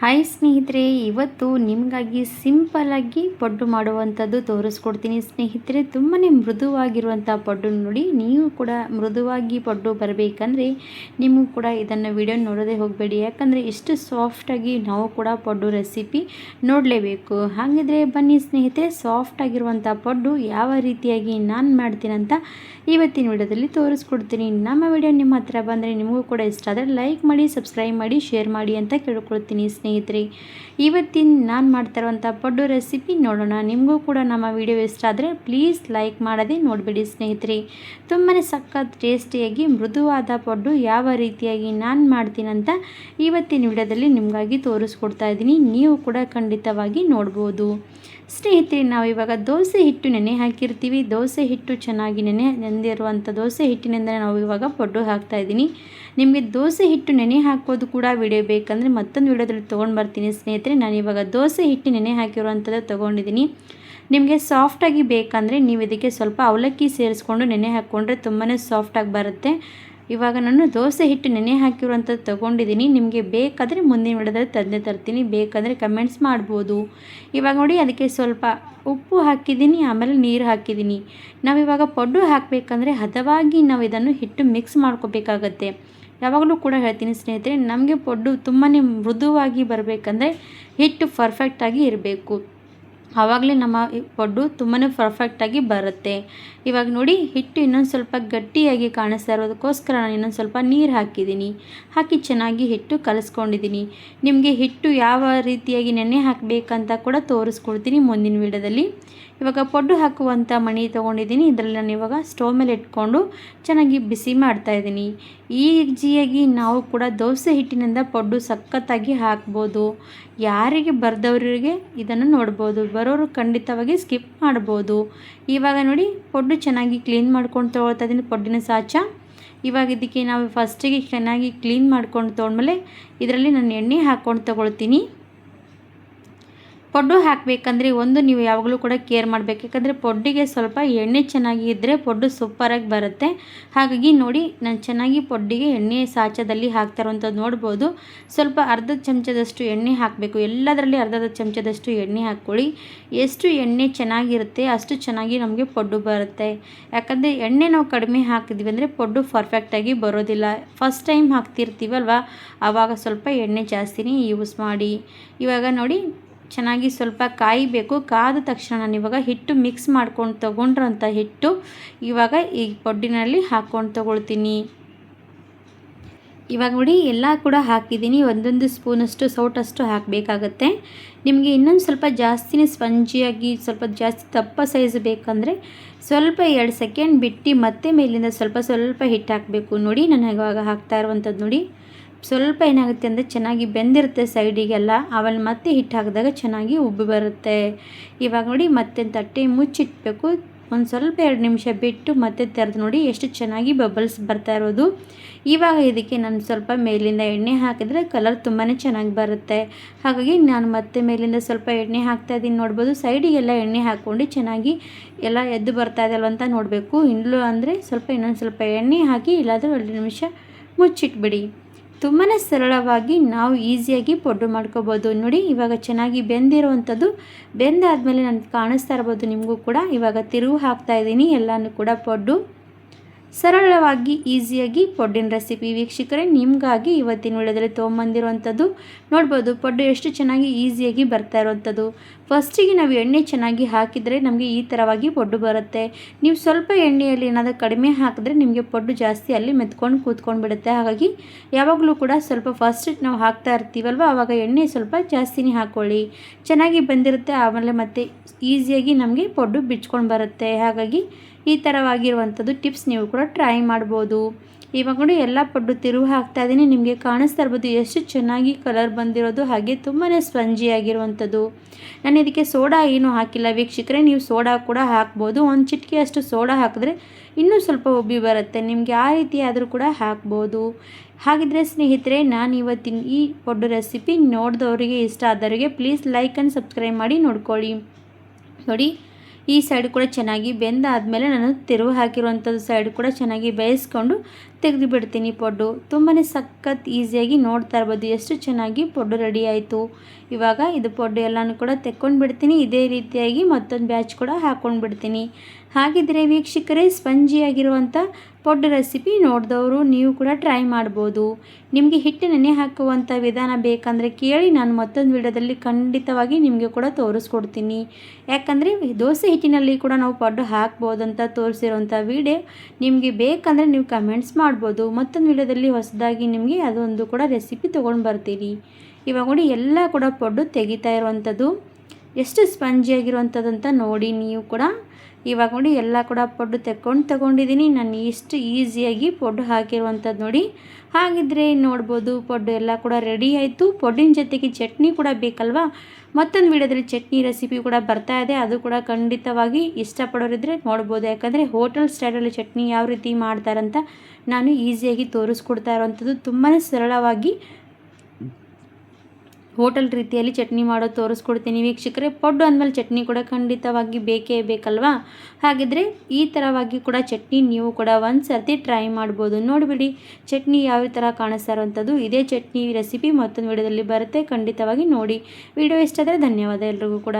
Hi ಸ್ನೇಹಿತರೆ. ಇವತ್ತು ನಿಮಗಾಗಿ ಸಿಂಪಲ್ಲಾಗಿ ಪಡ್ಡು ಮಾಡುವಂಥದ್ದು ತೋರಿಸ್ಕೊಡ್ತೀನಿ. ಸ್ನೇಹಿತರೆ ತುಂಬಾ ಮೃದುವಾಗಿರುವಂಥ ಪಡ್ಡು ನೋಡಿ. ನೀವು ಕೂಡ ಮೃದುವಾಗಿ ಪಡ್ಡು ಬರಬೇಕಂದ್ರೆ ನೀವು ಕೂಡ ಇದನ್ನು ವಿಡಿಯೋ ನೋಡೋದೇ ಹೋಗಬೇಡಿ. ಯಾಕಂದರೆ ಇಷ್ಟು ಸಾಫ್ಟಾಗಿ ನಾವು ಕೂಡ ಪಡ್ಡು ರೆಸಿಪಿ ನೋಡಲೇಬೇಕು. ಹಾಗಿದ್ರೆ ಬನ್ನಿ ಸ್ನೇಹಿತರೆ ಸಾಫ್ಟಾಗಿರುವಂಥ ಪಡ್ಡು ಯಾವ ರೀತಿಯಾಗಿ ನಾನು ಮಾಡ್ತೀನಂತ ಇವತ್ತಿನ ವಿಡಿಯೋದಲ್ಲಿ ತೋರಿಸ್ಕೊಡ್ತೀನಿ. ನಮ್ಮ ವಿಡಿಯೋ ನಿಮ್ಮ ಹತ್ರ ಬಂದರೆ ನಿಮಗೂ ಕೂಡ ಇಷ್ಟ ಆದರೆ ಲೈಕ್ ಮಾಡಿ ಸಬ್ಸ್ಕ್ರೈಬ್ ಮಾಡಿ ಶೇರ್ ಮಾಡಿ ಅಂತ ಕೇಳ್ಕೊಳ್ತೀನಿ ಸ್ನೇಹಿತರೆ. ಇವತ್ತಿನ ನಾನು ಮಾಡ್ತಾ ಇರುವಂಥ ಪಡ್ಡು ರೆಸಿಪಿ ನೋಡೋಣ. ನಿಮಗೂ ಕೂಡ ನಮ್ಮ ವಿಡಿಯೋ ಇಷ್ಟ ಆದರೆ ಪ್ಲೀಸ್ ಲೈಕ್ ಮಾಡದೆ ನೋಡಬೇಡಿ ಸ್ನೇಹಿತರೆ. ತುಂಬಾ ಸಖತ್ ಟೇಸ್ಟಿಯಾಗಿ ಮೃದುವಾದ ಪಡ್ಡು ಯಾವ ರೀತಿಯಾಗಿ ನಾನು ಮಾಡ್ತೀನಂತ ಇವತ್ತಿನ ವಿಡಿಯೋದಲ್ಲಿ ನಿಮಗಾಗಿ ತೋರಿಸ್ಕೊಡ್ತಾ ಇದ್ದೀನಿ. ನೀವು ಕೂಡ ಖಂಡಿತವಾಗಿ ನೋಡ್ಬೋದು. ಸ್ನೇಹಿತರೆ ನಾವು ಇವಾಗ ದೋಸೆ ಹಿಟ್ಟು ನೆನೆ ಹಾಕಿರ್ತೀವಿ. ದೋಸೆ ಹಿಟ್ಟು ಚೆನ್ನಾಗಿ ನೆನೆ ನೆಂದಿರುವಂಥ ದೋಸೆ ಹಿಟ್ಟಿನಿಂದ ನಾವು ಇವಾಗ ಪಡ್ಡು ಹಾಕ್ತಾ ಇದ್ದೀನಿ. ನಿಮಗೆ ದೋಸೆ ಹಿಟ್ಟು ನೆನೆ ಹಾಕೋದು ಕೂಡ ವಿಡಿಯೋ ಬೇಕಂದರೆ ಮತ್ತೊಂದು ವಿಡಿಯೋದಲ್ಲಿ ತೊಗೊಂಡು ಬರ್ತೀನಿ ಸ್ನೇಹಿತರೆ. ನಾನು ಇವಾಗ ದೋಸೆ ಹಿಟ್ಟು ನೆನೆ ಹಾಕಿರುವಂಥದ್ದು ತೊಗೊಂಡಿದ್ದೀನಿ ನಿಮಗೆ ಸಾಫ್ಟಾಗಿ ಬೇಕಂದರೆ ನೀವು ಇದಕ್ಕೆ ಸ್ವಲ್ಪ ಅವಲಕ್ಕಿ ಸೇರಿಸ್ಕೊಂಡು ನೆನೆ ಹಾಕ್ಕೊಂಡ್ರೆ ತುಂಬಾ ಸಾಫ್ಟಾಗಿ ಬರುತ್ತೆ. ಇವಾಗ ನಾನು ದೋಸೆ ಹಿಟ್ಟು ನೆನೆ ಹಾಕಿರುವಂಥದ್ದು ತೊಗೊಂಡಿದ್ದೀನಿ ನಿಮಗೆ ಬೇಕಾದರೆ ಮುಂದಿನ ವಿಡದಲ್ಲಿ ತಂದೆ ತರ್ತೀನಿ. ಬೇಕಾದರೆ ಕಮೆಂಟ್ಸ್ ಮಾಡ್ಬೋದು. ಇವಾಗ ನೋಡಿ, ಅದಕ್ಕೆ ಸ್ವಲ್ಪ ಉಪ್ಪು ಹಾಕಿದ್ದೀನಿ ಆಮೇಲೆ ನೀರು ಹಾಕಿದ್ದೀನಿ ನಾವಿವಾಗ ಪಡ್ಡು ಹಾಕಬೇಕಂದ್ರೆ ಹದವಾಗಿ ನಾವು ಇದನ್ನು ಹಿಟ್ಟು ಮಿಕ್ಸ್ ಮಾಡ್ಕೋಬೇಕಾಗತ್ತೆ. ಯಾವಾಗಲೂ ಕೂಡ ಹೇಳ್ತೀನಿ ಸ್ನೇಹಿತರೆ ನಮಗೆ ಪಡ್ಡು ತುಂಬಾ ಮೃದುವಾಗಿ ಬರಬೇಕಂದ್ರೆ ಹಿಟ್ಟು ಪರ್ಫೆಕ್ಟಾಗಿ ಇರಬೇಕು. ಆವಾಗಲೇ ನಮ್ಮ ಪಡ್ಡು ತುಂಬಾ ಪರ್ಫೆಕ್ಟಾಗಿ ಬರುತ್ತೆ. ಇವಾಗ ನೋಡಿ, ಹಿಟ್ಟು ಇನ್ನೊಂದು ಸ್ವಲ್ಪ ಗಟ್ಟಿಯಾಗಿ ಕಾಣಿಸ್ತಾ ಇರೋದಕ್ಕೋಸ್ಕರ ನಾನು ಇನ್ನೊಂದು ಸ್ವಲ್ಪ ನೀರು ಹಾಕಿದ್ದೀನಿ. ಹಾಕಿ ಚೆನ್ನಾಗಿ ಹಿಟ್ಟು ಕಲಿಸ್ಕೊಂಡಿದ್ದೀನಿ. ನಿಮಗೆ ಹಿಟ್ಟು ಯಾವ ರೀತಿಯಾಗಿ ನೆನೆ ಹಾಕಬೇಕಂತ ಕೂಡ ತೋರಿಸ್ಕೊಡ್ತೀನಿ ಮುಂದಿನ ವಿಡಿಯೋದಲ್ಲಿ. ಇವಾಗ ಪಡ್ಡು ಹಾಕುವಂಥ ಮಣಿ ತೊಗೊಂಡಿದ್ದೀನಿ. ಇದರಲ್ಲಿ ನಾನು ಇವಾಗ ಸ್ಟೋವ್ ಮೇಲೆ ಇಟ್ಕೊಂಡು ಚೆನ್ನಾಗಿ ಬಿಸಿ ಮಾಡ್ತಾಯಿದ್ದೀನಿ ಈಜಿಯಾಗಿ ನಾವು ಕೂಡ ದೋಸೆ ಹಿಟ್ಟಿನಿಂದ ಪಡ್ಡು ಸಖತ್ತಾಗಿ ಹಾಕ್ಬೋದು. ಯಾರಿಗೆ ಬರ್ದವರಿಗೆ ಇದನ್ನು ನೋಡ್ಬೋದು. ಬರೋರು ಖಂಡಿತವಾಗಿ ಸ್ಕಿಪ್ ಮಾಡ್ಬೋದು. ಇವಾಗ ನೋಡಿ, ಪೊಡ್ಡು ಚೆನ್ನಾಗಿ ಕ್ಲೀನ್ ಮಾಡ್ಕೊಂಡು ತೊಗೊಳ್ತಾ ಇದ್ದೀನಿ ಪೊಡ್ಡಿನ ಸಾಚ. ಇವಾಗ ಇದಕ್ಕೆ ನಾವು ಫಸ್ಟಿಗೆ ಚೆನ್ನಾಗಿ ಕ್ಲೀನ್ ಮಾಡ್ಕೊಂಡು ತೊಗೊಂಡ್ಮೇಲೆ, ಇದರಲ್ಲಿ ನಾನು ಎಣ್ಣೆ ಹಾಕ್ಕೊಂಡು ತೊಗೊಳ್ತೀನಿ. ಪಡ್ಡು ಹಾಕಬೇಕಂದ್ರೆ ಒಂದು ನೀವು ಯಾವಾಗಲೂ ಕೂಡ ಕೇರ್ ಮಾಡಬೇಕು. ಯಾಕಂದರೆ ಪೊಡ್ಡಿಗೆ ಸ್ವಲ್ಪ ಎಣ್ಣೆ ಚೆನ್ನಾಗಿ ಇದ್ದರೆ ಪೊಡ್ಡು ಸೂಪರಾಗಿ ಬರುತ್ತೆ. ಹಾಗಾಗಿ ನೋಡಿ, ನಾನು ಚೆನ್ನಾಗಿ ಪೊಡ್ಡಿಗೆ ಎಣ್ಣೆ ಸಾಚದಲ್ಲಿ ಹಾಕ್ತಾ ನೋಡ್ಬೋದು. ಸ್ವಲ್ಪ ಅರ್ಧ ಚಮಚದಷ್ಟು ಎಣ್ಣೆ ಹಾಕಬೇಕು. ಎಲ್ಲದರಲ್ಲಿ ಅರ್ಧದ ಚಮಚದಷ್ಟು ಎಣ್ಣೆ ಹಾಕ್ಕೊಳ್ಳಿ. ಎಷ್ಟು ಎಣ್ಣೆ ಚೆನ್ನಾಗಿರುತ್ತೆ, ಅಷ್ಟು ಚೆನ್ನಾಗಿ ನಮಗೆ ಪೊಡ್ಡು ಬರುತ್ತೆ. ಯಾಕಂದರೆ ಎಣ್ಣೆ ನಾವು ಕಡಿಮೆ ಹಾಕಿದ್ವಿ ಅಂದರೆ ಪೊಡ್ಡು ಪರ್ಫೆಕ್ಟಾಗಿ ಬರೋದಿಲ್ಲ. ಫಸ್ಟ್ ಟೈಮ್ ಹಾಕ್ತಿರ್ತೀವಲ್ವ? ಆವಾಗ ಸ್ವಲ್ಪ ಎಣ್ಣೆ ಜಾಸ್ತಿನೇ ಯೂಸ್ ಮಾಡಿ. ಇವಾಗ ನೋಡಿ ಚೆನ್ನಾಗಿ ಸ್ವಲ್ಪ ಕಾಯಬೇಕು. ಕಾದ ತಕ್ಷಣ ನಾನು ಇವಾಗ ಹಿಟ್ಟು ಮಿಕ್ಸ್ ಮಾಡ್ಕೊಂಡು ತೊಗೊಂಡ್ರಂಥ ಹಿಟ್ಟು ಇವಾಗ ಈ ಪೊಡ್ಡಿನಲ್ಲಿ ಹಾಕ್ಕೊಂಡು ತೊಗೊಳ್ತೀನಿ. ಇವಾಗ ನೋಡಿ, ಎಲ್ಲ ಕೂಡ ಹಾಕಿದ್ದೀನಿ. ಒಂದೊಂದು ಸ್ಪೂನಷ್ಟು ಸೌಟಷ್ಟು ಹಾಕಬೇಕಾಗತ್ತೆ. ನಿಮಗೆ ಇನ್ನೊಂದು ಸ್ವಲ್ಪ ಜಾಸ್ತಿನೇ ಸ್ಪಂಜಿಯಾಗಿ, ಸ್ವಲ್ಪ ಜಾಸ್ತಿ ದಪ್ಪ ಸೈಜ್ ಬೇಕಂದರೆ ಸ್ವಲ್ಪ ಎರಡು ಸೆಕೆಂಡ್ ಬಿಟ್ಟು ಮತ್ತೆ ಮೇಲಿಂದ ಸ್ವಲ್ಪ ಸ್ವಲ್ಪ ಹಿಟ್ಟು ಹಾಕಬೇಕು. ನೋಡಿ, ನಾನು ಇವಾಗ ಹಾಕ್ತಾ ಇರುವಂಥದ್ದು ನೋಡಿ. ಸ್ವಲ್ಪ ಏನಾಗುತ್ತೆ ಅಂದರೆ ಚೆನ್ನಾಗಿ ಬೆಂದಿರುತ್ತೆ ಸೈಡಿಗೆಲ್ಲ, ಅವಲ್ಲಿ ಮತ್ತೆ ಹಿಟ್ಟು ಹಾಕಿದಾಗ ಚೆನ್ನಾಗಿ ಉಬ್ಬಿ ಬರುತ್ತೆ. ಇವಾಗ ನೋಡಿ ಮತ್ತೆ ತಟ್ಟೆ ಮುಚ್ಚಿಟ್ಬೇಕು. ಒಂದು ಸ್ವಲ್ಪ ಎರಡು ನಿಮಿಷ ಬಿಟ್ಟು ಮತ್ತೆ ತೆರೆದು ನೋಡಿ ಎಷ್ಟು ಚೆನ್ನಾಗಿ ಬಬಲ್ಸ್ ಬರ್ತಾ ಇರೋದು. ಇವಾಗ ಇದಕ್ಕೆ ನಾನು ಸ್ವಲ್ಪ ಮೇಲಿಂದ ಎಣ್ಣೆ ಹಾಕಿದರೆ ಕಲರ್ ತುಂಬಾ ಚೆನ್ನಾಗಿ ಬರುತ್ತೆ. ಹಾಗಾಗಿ ನಾನು ಮತ್ತೆ ಮೇಲಿಂದ ಸ್ವಲ್ಪ ಎಣ್ಣೆ ಹಾಕ್ತಾ ಇದ್ದೀನಿ ನೋಡ್ಬೋದು. ಸೈಡಿಗೆಲ್ಲ ಎಣ್ಣೆ ಹಾಕ್ಕೊಂಡು ಚೆನ್ನಾಗಿ ಎಲ್ಲ ಎದ್ದು ಬರ್ತಾ ಇದೆಯಲ್ಲ ಅಂತ ನೋಡಬೇಕು. ಇಲ್ಲೂ ಅಂದರೆ ಸ್ವಲ್ಪ ಇನ್ನೊಂದು ಸ್ವಲ್ಪ ಎಣ್ಣೆ ಹಾಕಿ ಇಲ್ಲಾದರೂ ಎರಡು ನಿಮಿಷ ಮುಚ್ಚಿಟ್ಬಿಡಿ. ತುಂಬಾ ಸರಳವಾಗಿ ನಾವು ಈಸಿಯಾಗಿ ಪೊಡ್ಡು ಮಾಡ್ಕೋಬೋದು. ನೋಡಿ, ಇವಾಗ ಚೆನ್ನಾಗಿ ಬೆಂದಿರುವಂಥದ್ದು. ಬೆಂದಾದಮೇಲೆ ನಾನು ಕಾಣಿಸ್ತಾ ಇರ್ಬೋದು, ನಿಮಗೂ ಕೂಡ. ಇವಾಗ ತಿರುವು ಹಾಕ್ತಾ ಇದ್ದೀನಿ, ಎಲ್ಲನೂ ಕೂಡ ಪೊಡ್ಡು ಸರಳವಾಗಿ, ಈಸಿಯಾಗಿ ಪೊಡ್ಡಿನ ರೆಸಿಪಿ ವೀಕ್ಷಕರೇ, ನಿಮಗಾಗಿ ಇವತ್ತಿನ ವಿಡಿಯೋದಲ್ಲಿ ತೊಗೊಂಬಂದಿರುವಂಥದ್ದು ನೋಡ್ಬೋದು. ಪೊಡ್ಡು ಎಷ್ಟು ಚೆನ್ನಾಗಿ, ಈಸಿಯಾಗಿ ಬರ್ತಾ ಇರುವಂಥದ್ದು. ಫಸ್ಟಿಗೆ ನಾವು ಎಣ್ಣೆ ಚೆನ್ನಾಗಿ ಹಾಕಿದರೆ ನಮಗೆ ಈ ಥರವಾಗಿ ಪೊಡ್ಡು ಬರುತ್ತೆ. ನೀವು ಸ್ವಲ್ಪ ಎಣ್ಣೆಯಲ್ಲಿ ಏನಾದರೂ ಕಡಿಮೆ ಹಾಕಿದ್ರೆ ನಿಮಗೆ ಪೊಡ್ಡು ಜಾಸ್ತಿ ಅಲ್ಲಿ ಮೆತ್ಕೊಂಡು ಕೂತ್ಕೊಂಡು ಬಿಡುತ್ತೆ ಹಾಗಾಗಿ ಯಾವಾಗಲೂ ಕೂಡ ಸ್ವಲ್ಪ ಫಸ್ಟ್ ನಾವು ಹಾಕ್ತಾ ಇರ್ತೀವಲ್ವ, ಆವಾಗ ಎಣ್ಣೆ ಸ್ವಲ್ಪ ಜಾಸ್ತಿನೇ ಹಾಕ್ಕೊಳ್ಳಿ ಚೆನ್ನಾಗಿ ಬಂದಿರುತ್ತೆ, ಆಮೇಲೆ ಮತ್ತೆ ಈಸಿಯಾಗಿ ನಮಗೆ ಪೊಡ್ಡು ಬಿಚ್ಕೊಂಡು ಬರುತ್ತೆ. ಹಾಗಾಗಿ ಈ ಥರವಾಗಿರುವಂಥದ್ದು ಟಿಪ್ಸ್ ನೀವು ಕೂಡ ಟ್ರೈ ಮಾಡ್ಬೋದು. ಇವಾಗ ನೋಡಿ ಎಲ್ಲ ಪಡ್ಡು ತಿರುವು ಹಾಕ್ತಾ ಇದ್ದೀನಿ. ನಿಮಗೆ ಕಾಣಿಸ್ತಾ ಇರ್ಬೋದು ಎಷ್ಟು ಚೆನ್ನಾಗಿ ಕಲರ್ ಬಂದಿರೋದು. ಹಾಗೆ ತುಂಬಾ ಸ್ಪಂಜಿಯಾಗಿರುವಂಥದ್ದು ನಾನು ಇದಕ್ಕೆ ಸೋಡಾ ಏನೂ ಹಾಕಿಲ್ಲ. ವೀಕ್ಷಕರೇ, ನೀವು ಸೋಡಾ ಕೂಡ ಹಾಕ್ಬೋದು. ಒಂದು ಚಿಟಿಕೆ ಅಷ್ಟು ಸೋಡಾ ಹಾಕಿದ್ರೆ ಇನ್ನೂ ಸ್ವಲ್ಪ ಉಬ್ಬಿ ಬರುತ್ತೆ. ನಿಮಗೆ ಆ ರೀತಿ ಆದರೂ ಕೂಡ ಹಾಕ್ಬೋದು. ಹಾಗಿದ್ರೆ ಸ್ನೇಹಿತರೆ, ನಾನು ಇವತ್ತಿನ ಈ ಪಡ್ಡು ರೆಸಿಪಿ ನೋಡಿದವರಿಗೆ ಇಷ್ಟ ಆದವರಿಗೆ ಪ್ಲೀಸ್ ಲೈಕ್ ಆ್ಯಂಡ್ ಸಬ್ಸ್ಕ್ರೈಬ್ ಮಾಡಿ ನೋಡ್ಕೊಳ್ಳಿ. ನೋಡಿ ಈ ಸೈಡ್ ಕೂಡ ಚೆನ್ನಾಗಿ ಬೆಂದಾದಮೇಲೆ ನಾನು ತಿರುವು ಹಾಕಿರುವಂಥದ್ದು ಸೈಡ್ ಕೂಡ ಚೆನ್ನಾಗಿ ಬೇಯಿಸ್ಕೊಂಡು ತೆಗೆದು ಬಿಡ್ತೀನಿ ಪೊಡ್ಡು. ತುಂಬಾ ಸಖತ್ ಈಸಿಯಾಗಿ ನೋಡ್ತಾ ಇರ್ಬೋದು, ಎಷ್ಟು ಚೆನ್ನಾಗಿ ಪೊಡ್ಡು ರೆಡಿ ಆಯಿತು. ಇವಾಗ ಇದು ಪೊಡ್ಡು ಎಲ್ಲನೂ ಕೂಡ ತೆಕ್ಕೊಂಡು ಬಿಡ್ತೀನಿ ಇದೇ ರೀತಿಯಾಗಿ ಮತ್ತೊಂದು ಬ್ಯಾಚ್ ಕೂಡ ಹಾಕ್ಕೊಂಡು ಬಿಡ್ತೀನಿ ಹಾಗಿದ್ರೆ ವೀಕ್ಷಕರೇ ಸ್ಪಂಜಿಯಾಗಿರುವಂಥ ಪೊಡ್ ರೆಸಿಪಿ ನೋಡಿದವರು ನೀವು ಕೂಡ ಟ್ರೈ ಮಾಡ್ಬೋದು. ನಿಮಗೆ ಹಿಟ್ಟು ನೆನೆ ಹಾಕುವಂಥ ವಿಧಾನ ಬೇಕಂದರೆ ಕೇಳಿ ನಾನು ಮತ್ತೊಂದು ವಿಡಿಯೋದಲ್ಲಿ ಖಂಡಿತವಾಗಿ ನಿಮಗೆ ಕೂಡ ತೋರಿಸ್ಕೊಡ್ತೀನಿ. ಯಾಕಂದರೆ ದೋಸೆ ಹಿಟ್ಟಿನಲ್ಲಿ ಕೂಡ ನಾವು ಪಡ್ಡು ಅಂತ ತೋರಿಸಿರೋಂಥ ವಿಡಿಯೋ ನಿಮಗೆ ಬೇಕಂದರೆ ನೀವು ಕಮೆಂಟ್ಸ್ ಮಾಡ್ಬೋದು. ಮತ್ತೊಂದು ವಿಡಿಯೋದಲ್ಲಿ ಹೊಸದಾಗಿ ನಿಮಗೆ ಅದೊಂದು ಕೂಡ ರೆಸಿಪಿ ತೊಗೊಂಡು ಬರ್ತೀರಿ ಇವಾಗ ನೋಡಿ, ಎಲ್ಲ ಕೂಡ ಪೊಡ್ಡು ತೆಗಿತಾ ಇರುವಂಥದ್ದು ಎಷ್ಟು ಸ್ಪಂಜಿಯಾಗಿರುವಂಥದ್ದು ನೋಡಿ ನೀವು ಕೂಡ. ಇವಾಗ ನೋಡಿ ಎಲ್ಲ ಕೂಡ ಪೊಡ್ಡು ತೆಕ್ಕೊಂಡು ತಗೊಂಡಿದ್ದೀನಿ. ನಾನು ಎಷ್ಟು ಈಸಿಯಾಗಿ ಪೊಡ್ಡು ಹಾಕಿರುವಂಥದ್ದು ನೋಡಿ. ಹಾಗಿದ್ರೆ ನೋಡ್ಬೋದು ಪೊಡ್ಡು ಎಲ್ಲ ಕೂಡ ರೆಡಿ ಆಯಿತು. ಪೊಡ್ಡಿನ ಜೊತೆಗೆ ಚಟ್ನಿ ಕೂಡ ಬೇಕಲ್ವಾ? ಮತ್ತೊಂದು ವಿಡಿಯೋದಲ್ಲಿ ಚಟ್ನಿ ರೆಸಿಪಿ ಕೂಡ ಬರ್ತಾ ಇದೆ. ಅದು ಕೂಡ ಖಂಡಿತವಾಗಿ ಇಷ್ಟಪಡೋರಿದ್ರೆ ನೋಡ್ಬೋದು. ಯಾಕಂದರೆ ಹೋಟೆಲ್ ಸ್ಟೈಲಲ್ಲಿ ಚಟ್ನಿ ಯಾವ ರೀತಿ ಮಾಡ್ತಾರಂತ ನಾನು ಈಸಿಯಾಗಿ ತೋರಿಸ್ಕೊಡ್ತಾ ಇರುವಂಥದ್ದು ತುಂಬಾ ಸರಳವಾಗಿ ಹೋಟೆಲ್ ರೀತಿಯಲ್ಲಿ ಚಟ್ನಿ ಮಾಡೋದು ತೋರಿಸ್ಕೊಡ್ತೀನಿ ವೀಕ್ಷಕರೇ. ಪಡ್ಡು ಅಂದಮೇಲೆ ಚಟ್ನಿ ಕೂಡ ಖಂಡಿತವಾಗಿ ಬೇಕೇ ಬೇಕಲ್ವಾ? ಹಾಗಿದ್ರೆ ಈ ಥರವಾಗಿ ಕೂಡ ಚಟ್ನಿ ನೀವು ಕೂಡ ಒಂದು ಸರ್ತಿ ಟ್ರೈ ಮಾಡ್ಬೋದು. ನೋಡಿಬಿಡಿ, ಚಟ್ನಿ ಯಾವ ಥರ ಕಾಣಿಸ್ತಾ ಇರೋವಂಥದ್ದು ಇದೇ ಚಟ್ನಿ ರೆಸಿಪಿ ಮತ್ತೊಂದು ವಿಡಿಯೋದಲ್ಲಿ ಬರುತ್ತೆ. ಖಂಡಿತವಾಗಿ ನೋಡಿ. ವಿಡಿಯೋ ಇಷ್ಟ ಆದರೆ ಧನ್ಯವಾದ ಎಲ್ರಿಗೂ ಕೂಡ.